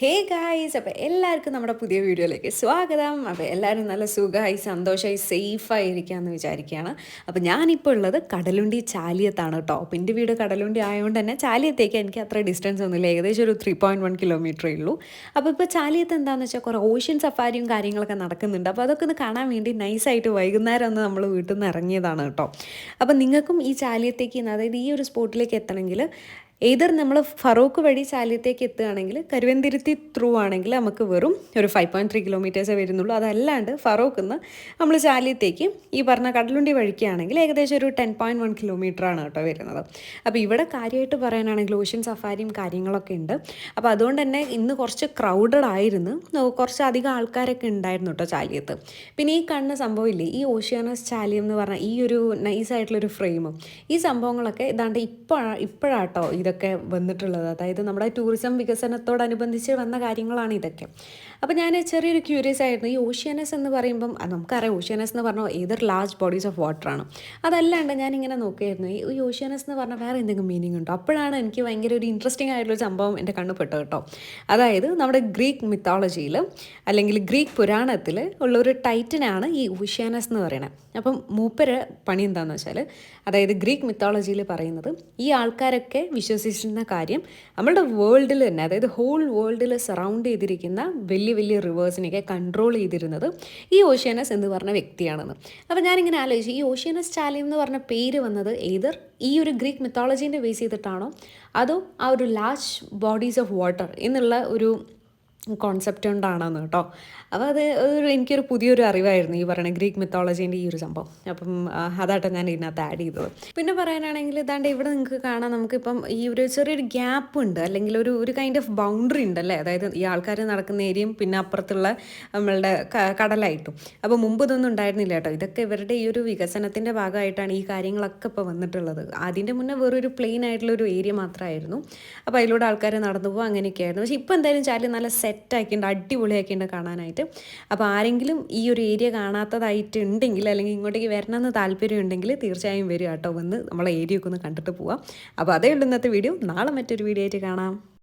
Hey guys അപ്പോൾ എല്ലാവർക്കും നമ്മുടെ പുതിയ വീഡിയോയിലേക്ക് സ്വാഗതം. അപ്പോൾ എല്ലാവരും നല്ല സുഖമായി സന്തോഷമായി സേഫായി ഇരിക്കാമെന്ന് വിചാരിക്കുകയാണ്. അപ്പോൾ ഞാനിപ്പോൾ ഉള്ളത് കടലുണ്ടി ചാലിയത്താണ് കേട്ടോ. അപ്പം എന്റെ വീട് കടലുണ്ടി ആയതുകൊണ്ട് തന്നെ ചാലിയത്തേക്ക് എനിക്ക് അത്ര ഡിസ്റ്റൻസ് ഒന്നുമില്ല. ഏകദേശം ഒരു ത്രീ പോയിന്റ് വൺ കിലോമീറ്ററേ ഉള്ളൂ. അപ്പോൾ ഇപ്പോൾ ചാലിയത്ത് എന്താണെന്ന് വെച്ചാൽ കുറേ ഓഷ്യൻ സഫാരിയും കാര്യങ്ങളൊക്കെ നടക്കുന്നുണ്ട്. അപ്പോൾ അതൊക്കെ ഒന്ന് കാണാൻ വേണ്ടി നൈസായിട്ട് വൈകുന്നേരം ഒന്ന് നമ്മൾ വീട്ടിൽ നിന്ന് ഇറങ്ങിയതാണ് കേട്ടോ. അപ്പോൾ നിങ്ങൾക്കും ഈ ചാലിയത്തേക്ക് അതായത് ഈ ഒരു സ്പോട്ടിലേക്ക് എത്തണമെങ്കിൽ ഏതർ നമ്മൾ ഫറോക്ക് വഴി ചാലിയത്തേക്ക് എത്തുകയാണെങ്കിൽ കരുവന്തിരുത്തി ത്രൂ ആണെങ്കിൽ നമുക്ക് വെറും ഒരു ഫൈവ് പോയിന്റ് ത്രീ കിലോമീറ്റേഴ്സേ വരുന്നുള്ളൂ. അതല്ലാണ്ട് ഫറോക്ക് നിന്ന് നമ്മൾ ചാലിയത്തേക്ക് ഈ പറഞ്ഞ കടലുണ്ടി വഴിക്കുകയാണെങ്കിൽ ഏകദേശം ഒരു ടെൻ പോയിന്റ് വൺ കിലോമീറ്റർ ആണ് കേട്ടോ വരുന്നത്. അപ്പോൾ ഇവിടെ കാര്യമായിട്ട് പറയാനാണെങ്കിൽ ഓഷ്യൻ സഫാരിയും കാര്യങ്ങളൊക്കെ ഉണ്ട്. അപ്പോൾ അതുകൊണ്ട് തന്നെ ഇന്ന് കുറച്ച് ക്രൗഡഡ് ആയിരുന്നു. കുറച്ച് അധികം ആൾക്കാരൊക്കെ ഉണ്ടായിരുന്നു കേട്ടോ ചാലിയത്ത് പിന്നെ ഈ കാണുന്ന സംഭവമില്ലേ ഈ ഓഷ്യാനസ് ചാലിയം എന്ന് പറഞ്ഞാൽ ഈ ഒരു നൈസായിട്ടുള്ളൊരു ഫ്രെയിമും ഈ സംഭവങ്ങളൊക്കെ ഇതാണ്ട് ഇപ്പോഴാണ് ഇപ്പോഴാട്ടോ ഇതൊക്കെ വന്നിട്ടുള്ളത്. അതായത് നമ്മുടെ ടൂറിസം വികസനത്തോടനുബന്ധിച്ച് വന്ന കാര്യങ്ങളാണ് ഇതൊക്കെ. അപ്പോൾ ഞാൻ ചെറിയൊരു ക്യൂരിയസ് ആയിരുന്നു. ഈ ഓഷ്യാനസ് എന്ന് പറയുമ്പം നമുക്കറിയാം ഓഷ്യാനസ് എന്ന് പറഞ്ഞാൽ ഏതൊരു ലാർജ് ബോഡീസ് ഓഫ് വാട്ടറാണ് അതല്ലാണ്ട് ഞാനിങ്ങനെ നോക്കിയായിരുന്നു. ഈ ഓഷ്യാനസ് എന്ന് പറഞ്ഞാൽ വേറെ എന്തെങ്കിലും മീനിങ് ഉണ്ടോ? അപ്പോഴാണ് എനിക്ക് ഭയങ്കര ഒരു ഇൻട്രസ്റ്റിംഗ് ആയിട്ടുള്ള സംഭവം എന്റെ കണ്ണു പെട്ടു കേട്ടോ. അതായത് നമ്മുടെ ഗ്രീക്ക് മിത്തോളജിയിൽ അല്ലെങ്കിൽ ഗ്രീക്ക് പുരാണത്തിൽ ഉള്ള ഒരു ടൈറ്റനാണ് ഈ ഓഷ്യാനസ് എന്ന് പറയുന്നത് അപ്പം മൂപ്പര് പണി എന്താണെന്ന് വെച്ചാൽ അതായത് ഗ്രീക്ക് മിത്തോളജിയിൽ പറയുന്നത് ഈ ആൾക്കാരൊക്കെ വിശ്വസിച്ചിരുന്ന കാര്യം നമ്മളുടെ വേൾഡിൽ തന്നെ അതായത് ഹോൾ വേൾഡിൽ സറൗണ്ട് ചെയ്തിരിക്കുന്ന വലിയ വലിയ റിവേഴ്സിനെയൊക്കെ കൺട്രോൾ ചെയ്തിരുന്നത് ഈ ഓഷ്യാനസ് എന്ന് പറഞ്ഞ വ്യക്തിയാണെന്ന്. അപ്പോൾ ഞാനിങ്ങനെ ആലോചിച്ചു ഈ ഓഷ്യാനസ് ചാലിയം എന്ന് പറഞ്ഞ പേര് വന്നത് ഏതർ? ഈ ഒരു ഗ്രീക്ക് മിത്തോളജീന്റെ ബേസ് ചെയ്തിട്ടാണോ? അതോ ആ ഒരു ലാർജ് ബോഡീസ് ഓഫ് വാട്ടർ എന്നുള്ള ഒരു കോൺസെപ്റ്റ് കൊണ്ടാണെന്ന് കേട്ടോ. അപ്പോൾ അത് ഒരു എനിക്കൊരു പുതിയൊരു അറിവായിരുന്നു ഈ പറയുന്ന ഗ്രീക്ക് മിത്തോളജീന്റെ ഈ ഒരു സംഭവം. അപ്പം അതാട്ടോ ഞാൻ ഇതിനകത്ത് ആഡ് ചെയ്തത്. പിന്നെ പറയാനാണെങ്കിൽ ഇതാണ്ട് ഇവിടെ നിങ്ങൾക്ക് കാണാം നമുക്കിപ്പം ഈ ഒരു ചെറിയൊരു ഗ്യാപ്പ് ഉണ്ട്. അല്ലെങ്കിൽ ഒരു ഒരു കൈൻഡ് ഓഫ് ബൗണ്ടറി ഉണ്ട് അല്ലേ അതായത് ഈ ആൾക്കാർ നടക്കുന്ന ഏരിയയും പിന്നെ അപ്പുറത്തുള്ള നമ്മളുടെ കടലായിട്ടും. അപ്പോൾ മുമ്പ് ഇതൊന്നും ഉണ്ടായിരുന്നില്ല കേട്ടോ. ഇതൊക്കെ ഇവരുടെ ഈ ഒരു വികസനത്തിന്റെ ഭാഗമായിട്ടാണ് ഈ കാര്യങ്ങളൊക്കെ ഇപ്പോൾ വന്നിട്ടുള്ളത്. അതിന്റെ മുന്നേ വേറൊരു പ്ലെയിൻ ആയിട്ടുള്ള ഒരു ഏരിയ മാത്രമായിരുന്നു. അപ്പോൾ അതിലൂടെ ആൾക്കാർ നടന്നു പോകുക അങ്ങനെയൊക്കെ ആയിരുന്നു പക്ഷേ ഇപ്പോൾ എന്തായാലും ചാലി നല്ല സെറ്റാക്കിയിട്ടുണ്ട് അടിപൊളിയാക്കിയിട്ടുണ്ട് കാണാനായിട്ട്. അപ്പോൾ ആരെങ്കിലും ഈ ഒരു ഏരിയ കാണാത്തതായിട്ട് ഉണ്ടെങ്കിൽ അല്ലെങ്കിൽ ഇങ്ങോട്ടേക്ക് വരണമെന്ന് താല്പര്യം ഉണ്ടെങ്കിൽ തീർച്ചയായും വരിക കേട്ടോ. വന്ന് നമ്മളെ ഏരിയ ഒക്കെ ഒന്ന് കണ്ടിട്ട് പോവാം. അപ്പോൾ അതേ ഉള്ളൂ ഇന്നത്തെ വീഡിയോ. നാളെ മറ്റൊരു വീഡിയോ ആയിട്ട് കാണാം.